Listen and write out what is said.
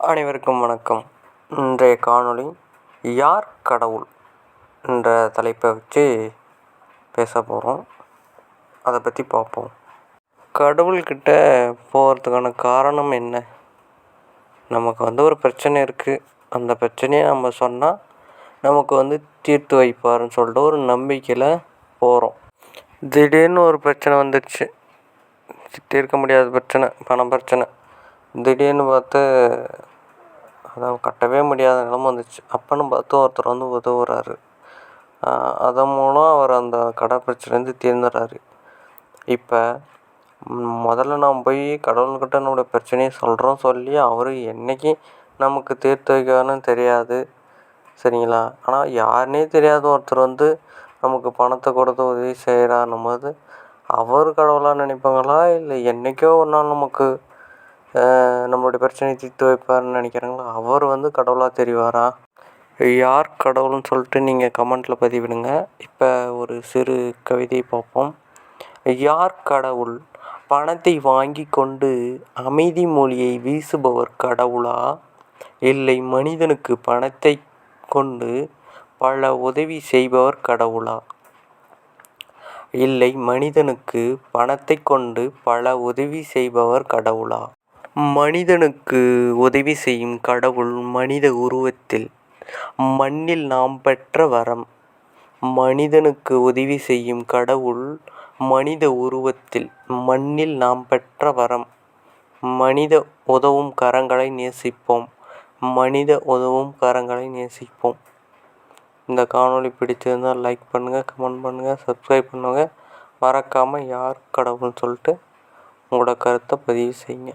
அனைவருக்கும் வணக்கம். இன்றைய காணொளி யார் கடவுள் என்ற தலைப்பை வச்சு பேச போகிறோம் அதை பற்றி பார்ப்போம். கடவுள்கிட்ட போகிறதுக்கான காரணம் என்ன? நமக்கு வந்து ஒரு பிரச்சனை இருக்குது அந்த பிரச்சனையை நம்ம சொன்னால் நமக்கு வந்து தீர்த்து வைப்பாருன்னு சொல்லிட்டு ஒரு நம்பிக்கையில் போகிறோம் திடீர்னு ஒரு பிரச்சனை வந்துடுச்சு தீர்க்க முடியாத பிரச்சனை பண பிரச்சனை. திடீர்னு பார்த்து அதை கட்டவே முடியாத நிலமை வந்துச்சு. அப்போன்னு பார்த்து ஒருத்தர் வந்து உதவுறாரு. அதன் மூலம் அவர் அந்த கடன் பிரச்சனைலேருந்து தீர்ந்துடுறாரு இப்போ முதல்ல நாம் போய் கடவுள்கிட்ட நம்மளுடைய பிரச்சனையை சொல்கிறோம் சொல்லி அவர் என்றைக்கி நமக்கு தீர்த்து வைக்கிறாருன்னு தெரியாது. சரிங்களா? ஆனால் யாருன்னே தெரியாத ஒருத்தர் வந்து நமக்கு பணத்தை கொடுத்து உதவி செய்கிறாருன்னும் போது அவர் கடவுளாக நினைப்பாங்களா? இல்லை என்றைக்கோ ஒரு நாள் நமக்கு நம்மளுடைய பிரச்சனையை தீர்த்து வைப்பார்னு நினைக்கிறாங்களோ? அவர் வந்து கடவுளாக தெரிவாரா? யார் கடவுள்னு சொல்லிட்டு நீங்கள் கமெண்ட்டில் பதிவிடுங்க. இப்போ ஒரு சிறு கவிதை பார்ப்போம். யார் கடவுள்? பணத்தை வாங்கி கொண்டு அமைதி மொழியை வீசுபவர் கடவுளா? இல்லை மனிதனுக்கு பணத்தை கொண்டு பல உதவி செய்பவர் கடவுளா? இல்லை மனிதனுக்கு பணத்தை கொண்டு பல உதவி செய்பவர் கடவுளா? மனிதனுக்கு உதவி செய்யும் கடவுள் மனித உருவத்தில். மண்ணில் நாம் பெற்ற வரம். மனிதனுக்கு உதவி செய்யும் கடவுள் மனித உருவத்தில். மண்ணில் நாம் பெற்ற வரம். மனித உதவும் கரங்களை நேசிப்போம். மனித உதவும் கரங்களை நேசிப்போம். இந்த காணொளி பிடிச்சிருந்தால் லைக் பண்ணுங்கள் கமெண்ட் பண்ணுங்கள் சப்ஸ்கிரைப் பண்ணுங்கள் மறக்காமல் யார் கடவுள்னு சொல்லிட்டு உங்களோட கருத்தை பதிவு செய்யுங்க.